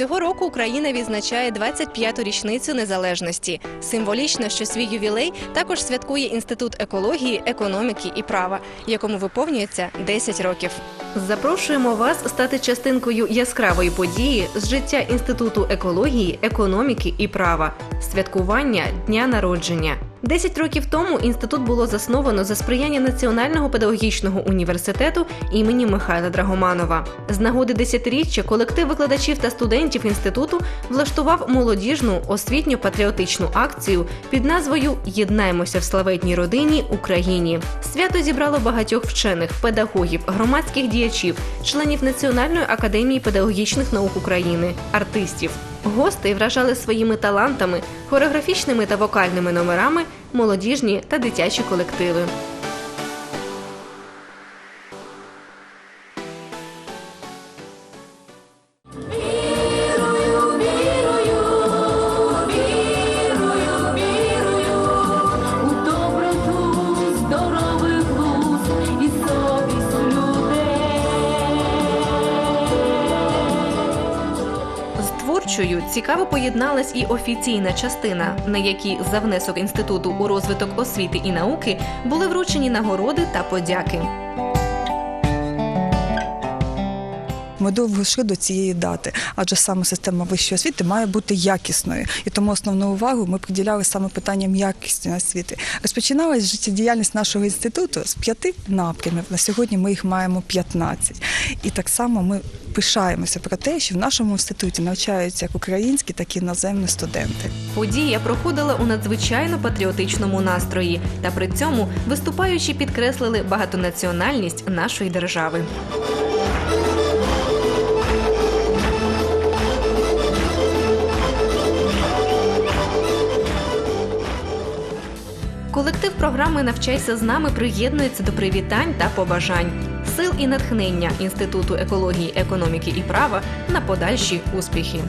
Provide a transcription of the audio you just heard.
року Україна відзначає 25-ту річницю незалежності. Символічно, що свій ювілей також святкує Інститут екології, економіки і права, якому виповнюється 10 років. Запрошуємо вас стати частинкою яскравої події з життя Інституту екології, економіки і права святкування дня народження. Десять років тому інститут було засновано за сприяння Національного педагогічного університету імені Михайла Драгоманова. З нагоди десятиріччя колектив викладачів та студентів інституту влаштував молодіжну освітньо-патріотичну акцію під назвою Єднаймося в славетній родині Україні. Свято зібрало багатьох вчених, педагогів, громадських діячів, членів Національної академії педагогічних наук України, артистів. Гостей вражали своїми талантами, хореографічними та вокальними номерами, молодіжні та дитячі колективи. Творчою цікаво поєдналась і офіційна частина, на якій за внесок інституту у розвиток освіти і науки були вручені нагороди та подяки. Ми довго йшли до цієї дати, адже саме система вищої освіти має бути якісною, і тому основну увагу ми приділяли саме питанням якісної освіти. Розпочиналась життєдіяльність нашого інституту з п'яти напрямів. На сьогодні ми їх маємо 15. І так само ми пишаємося про те, що в нашому інституті навчаються як українські, так і іноземні студенти. Подія проходила у надзвичайно патріотичному настрої, та при цьому виступаючі підкреслили багатонаціональність нашої держави. Колектив програми Навчайся з нами приєднується до привітань та побажань, сил і натхнення Інституту екології, економіки і права на подальші успіхи.